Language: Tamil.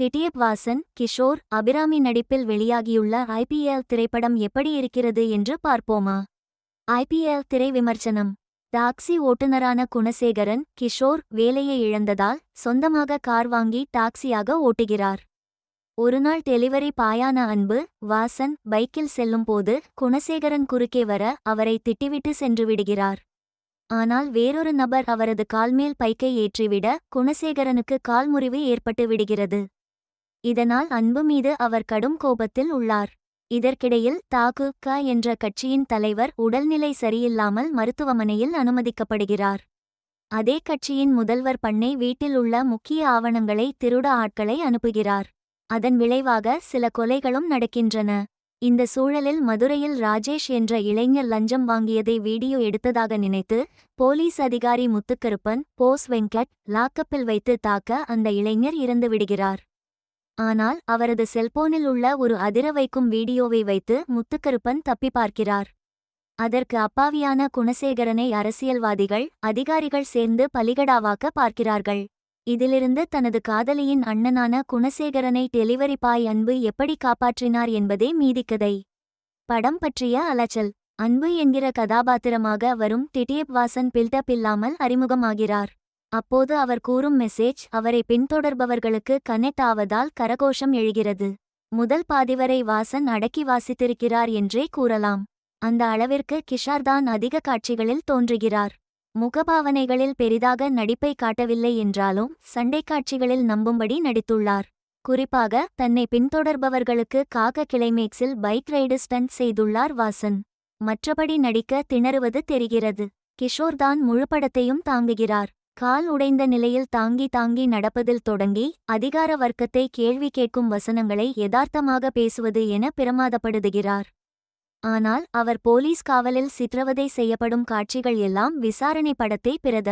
டிடிஎப் வாசன் கிஷோர் அபிராமி நடிப்பில் வெளியாகியுள்ள ஐபிஎல் திரைப்படம் எப்படி இருக்கிறது என்று பார்ப்போமா? ஐபிஎல் திரை விமர்சனம் டாக்ஸி ஓட்டுநரான குணசேகரன் கிஷோர் வேலையை இழந்ததால் சொந்தமாக கார் வாங்கி டாக்ஸியாக ஓட்டுகிறார். ஒருநாள் டெலிவரி பாயான அன்பு வாசன் பைக்கில் செல்லும்போது குணசேகரன் குறுக்கே வர அவரை திட்டிவிட்டு சென்று விடுகிறார். ஆனால் வேறொரு நபர் அவரது கால்மேல் பைக்கை ஏற்றிவிட குணசேகரனுக்கு கால்முறிவு ஏற்பட்டு விடுகிறது. இதனால் அன்பு மீது அவர் கடும் கோபத்தில் உள்ளார். இதற்கிடையில் தாகு க. என்ற கட்சியின் தலைவர் உடல்நிலை சரியில்லாமல் மருத்துவமனையில் அனுமதிக்கப்படுகிறார். அதே கட்சியின் முதல்வர் பண்ணை வீட்டில் உள்ள முக்கிய ஆவணங்களை திருட ஆட்களை அனுப்புகிறார். அதன் விளைவாக சில கொலைகளும் நடக்கின்றன. இந்த சூழலில் மதுரையில் ராஜேஷ் என்ற இளைஞர் லஞ்சம் வாங்கியதை வீடியோ எடுத்ததாக நினைத்து போலீஸ் அதிகாரி முத்துக்கருப்பன் போஸ் வெங்கட் லாக்கப்பில் வைத்து தாக்க அந்த இளைஞர் இறந்துவிடுகிறார். ஆனால் அவரது செல்போனில் உள்ள ஒரு அதிர வைக்கும் வீடியோவை வைத்து முத்துக்கருப்பன் தப்பி பார்க்கிறார். அதற்கு அப்பாவியான குணசேகரனை அரசியல்வாதிகள் அதிகாரிகள் சேர்ந்து பலிகடாவாக்க பார்க்கிறார்கள். இதிலிருந்து தனது காதலியின் அண்ணனான குணசேகரனை டெலிவரி பாய் அன்பு எப்படி காப்பாற்றினார் என்பதே மீதிக்கதை படம் பற்றிய அலச்சல். அன்பு என்கிற கதாபாத்திரமாக வரும் டிடியப் வாசன் பில்டப் இல்லாமல் அறிமுகமாகிறார். அப்போது அவர் கூறும் மெசேஜ் அவரை பின்தொடர்பவர்களுக்கு கனெக்ட் ஆவதால் கரகோஷம் எழுகிறது. முதல் பாதிவரை வாசன் அடக்கி வாசித்திருக்கிறார் என்றே கூறலாம். அந்த அளவிற்கு கிஷார்தான் அதிக காட்சிகளில் தோன்றுகிறார். முகபாவனைகளில் பெரிதாக நடிப்பை காட்டவில்லை என்றாலும் சண்டை காட்சிகளில் நம்பும்படி நடித்துள்ளார். குறிப்பாக தன்னை பின்தொடர்பவர்களுக்கு காக கிளைமேக்ஸில் பைக் ரைடு ஸ்டன்ட் செய்துள்ளார் வாசன். மற்றபடி நடிக்க திணறுவது தெரிகிறது. கிஷோர்தான் முழுப்படத்தையும் தாங்குகிறார். கால் உடைந்த நிலையில் தாங்கி தாங்கி நடப்பதில் தொடங்கி அதிகார வர்க்கத்தை கேள்வி கேட்கும் வசனங்களை யதார்த்தமாக பேசுவது என பிரமாதப்படுதுகிறார் ஆனால் அவர் போலீஸ் காவலில் சித்திரவதை செய்யப்படும் காட்சிகள் எல்லாம் விசாரணை படத்தை பிரத